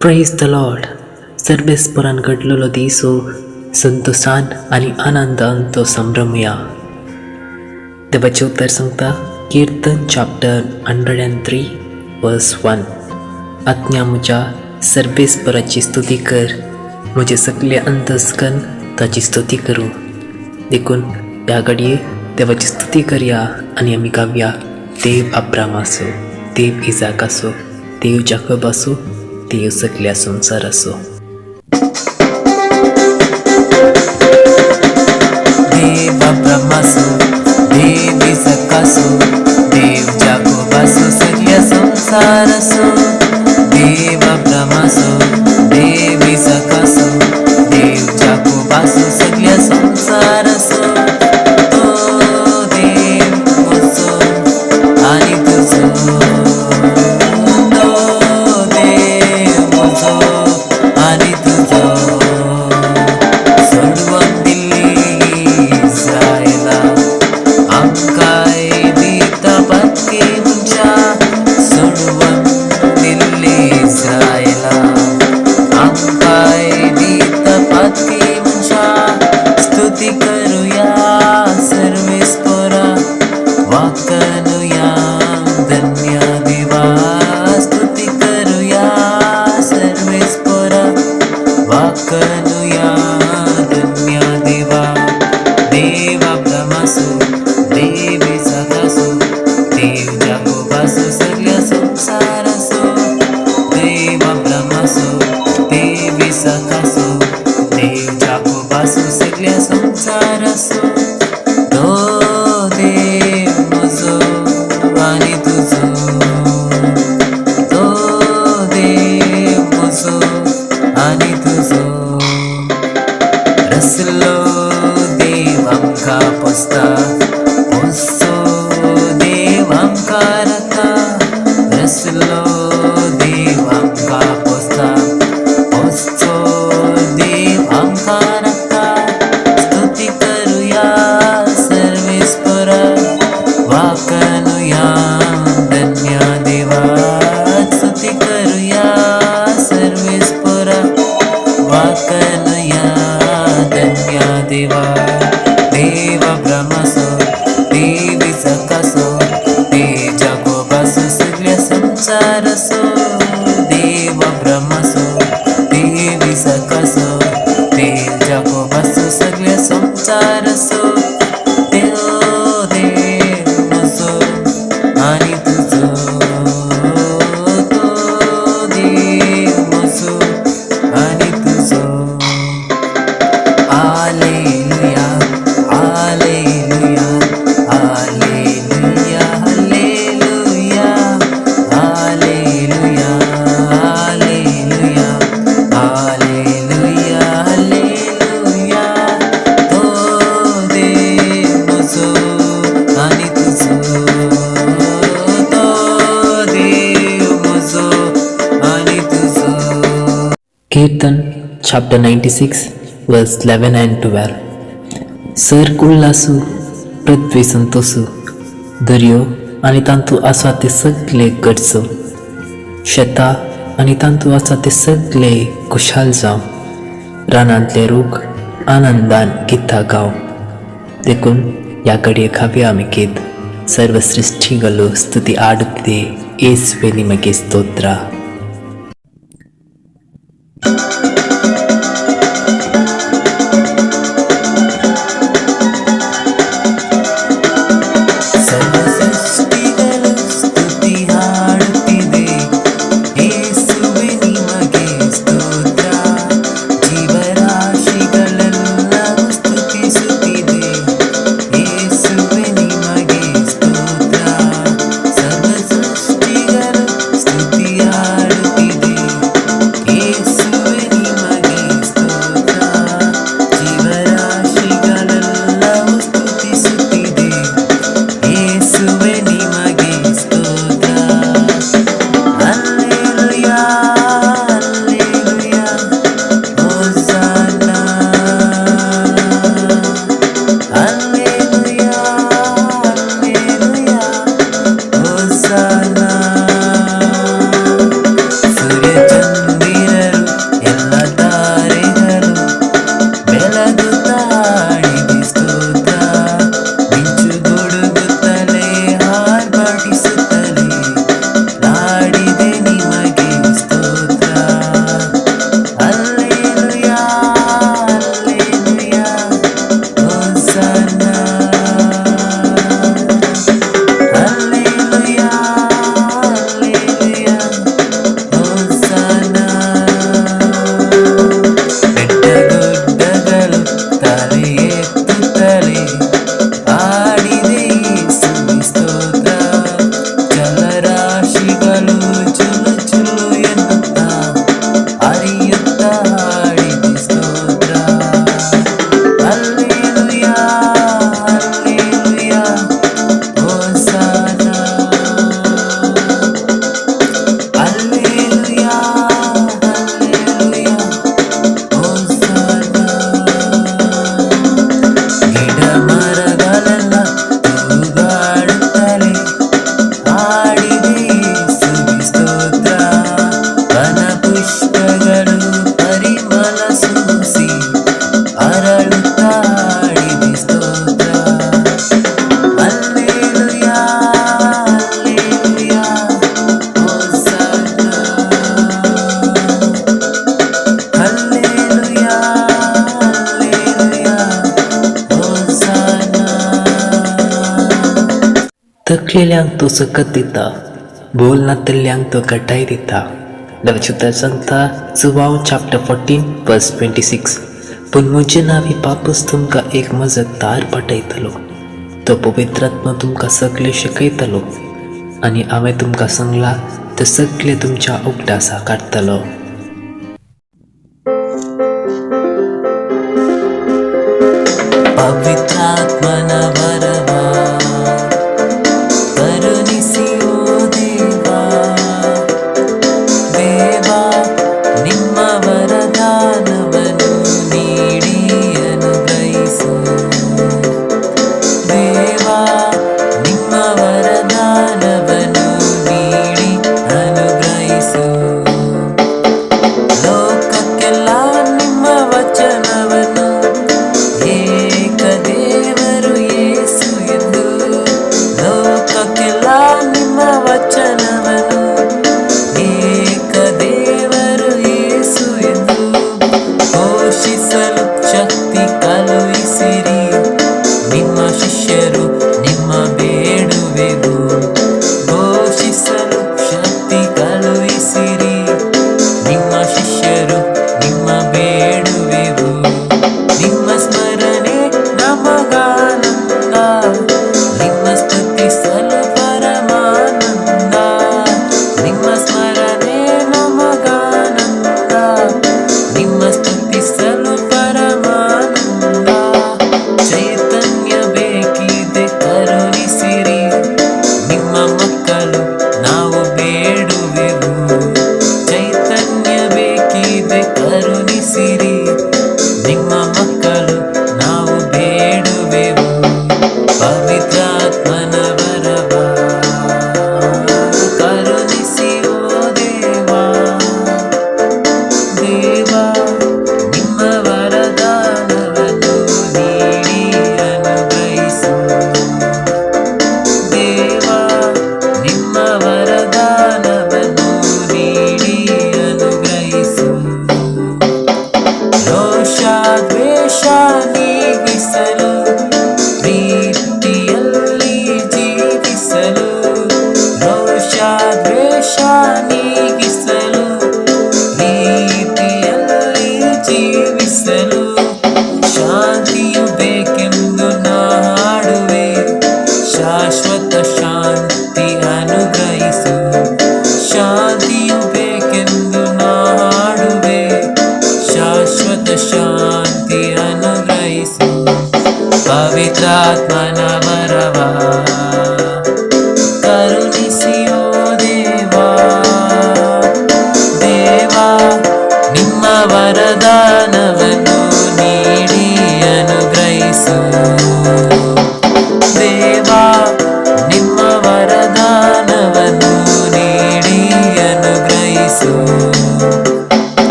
Praise the lord सर्वेस्परान घडलेलो दिसो संतोषान आणि आनंदान तो संभ्रमया देवाचे उत्तर सांगता Kirtan chapter hundred and three verse one आत्म्या म्हज्या सर्वेस्पराची स्तुती कर म्हजे सगळे अंतस्कन ताची स्तुती करूं देखून ह्या घडये देवाची स्तुती करया आनी आमी गावया देव अब्राम आसूं देव इजाक आसूं देव जाकब आसूं Théosaclia Samsaraso. Deva Brahmasu, Devi Sakasu, Dev Jacobasu, Sakya Samsarasu. Raslo devam ka posta, posto devam ka Kirtan chapter 96 verse 11 and 12 सर कुल्लासू पृथ्वी संतोसू दर्यो आनी तांतू आसा ते सगळे गडचो शेतां आनी तांतू आसा ते सगळे खुशाल जावं रानांतले रूख आनंदान गितां गाव देखून ह्या घडये खावया आमी गीत सर्वसृश्टी गलो स्तुती आडुते येसुवे निमगे स्तोत्रा शिकलेल्यांक तो सकत दिता. बोल नातल्ल्यांक तो कटाय दिता. देवाचे उतर सांगता chapter fourteen verse twenty six पूण म्हजे नांवी पापस तुमकां एक मजतदार पटयतलो. तो पवित्रात्मा तुमकां सगळे शिकयतलो. आनी हांवें तुमकां सांगला ते सगळे तुमच्या उगडासा काडटलो kahraman от моей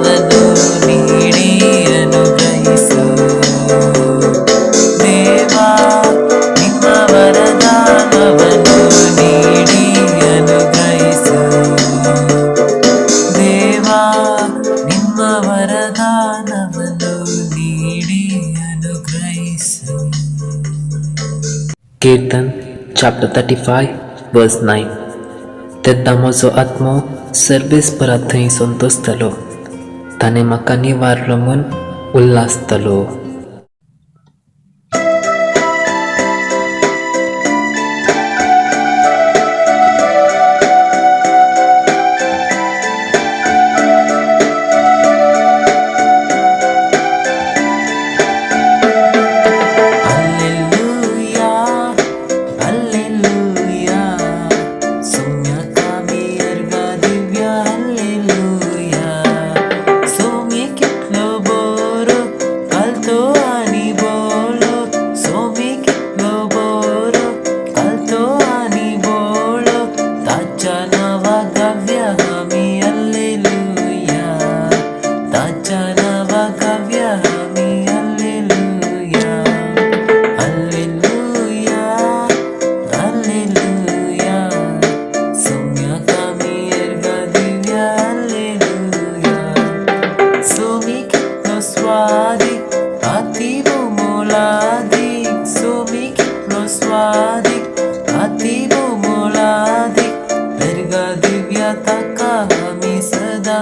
ఆగదు నీడే అనుగ్రహిసు దేవా నిన్న వరదానవను నీడే అనుగ్రహిసు దేవా నిన్న వరదానవను నీడే అనుగ్రహిసు Kirtan chapter thirty five verse 9 તે તમારો આત્મો સર્વેસ પર સંતુષ્ટ થયેલો Tane makani warlamun ulas telu.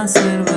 servirá.